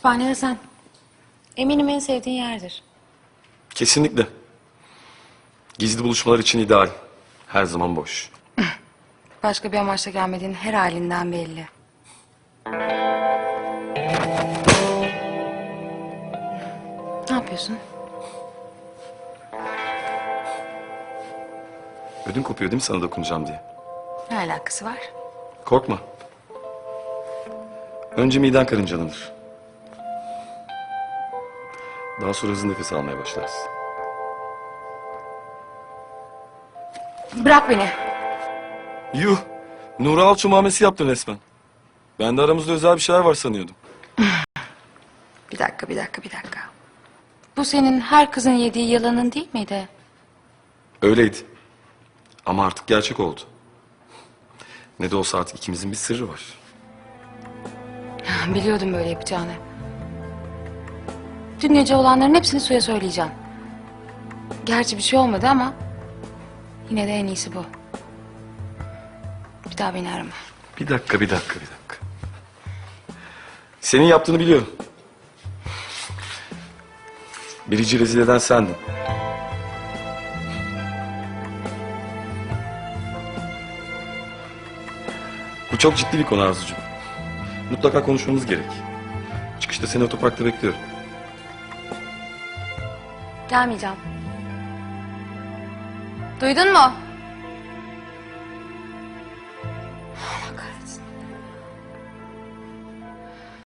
Kütüphanede sen. Eminim en sevdiğin yerdir. Kesinlikle. Gizli buluşmalar için ideal. Her zaman boş. Başka bir amaçla gelmediğin her halinden belli. Ne yapıyorsun? Ödüm kopuyor değil mi sana dokunacağım diye? Ne alakası var? Korkma. Önce miden karıncalanır. Daha sonra hızlı nefes almaya başlarsın. Bırak beni. Yuh! Nuri Alço muamelesi yaptın resmen. Ben de aramızda özel bir şeyler var sanıyordum. Bir dakika, bir dakika, bir dakika. Bu senin her kızın yediği yalanın değil miydi? Öyleydi. Ama artık gerçek oldu. Ne de olsa artık ikimizin bir sırrı var. Biliyordum böyle yapacağını. Dün gece olanların hepsini suya söyleyeceğim. Gerçi bir şey olmadı ama... ...yine de en iyisi bu. Bir daha beni arama. Bir dakika, bir dakika, bir dakika. Senin yaptığını biliyorum. Birici rezil eden sendin. Bu çok ciddi bir konu Arzucuğum. Mutlaka konuşmamız gerek. Çıkışta seni otoparkta bekliyorum. Gelmeyeceğim. Duydun mu?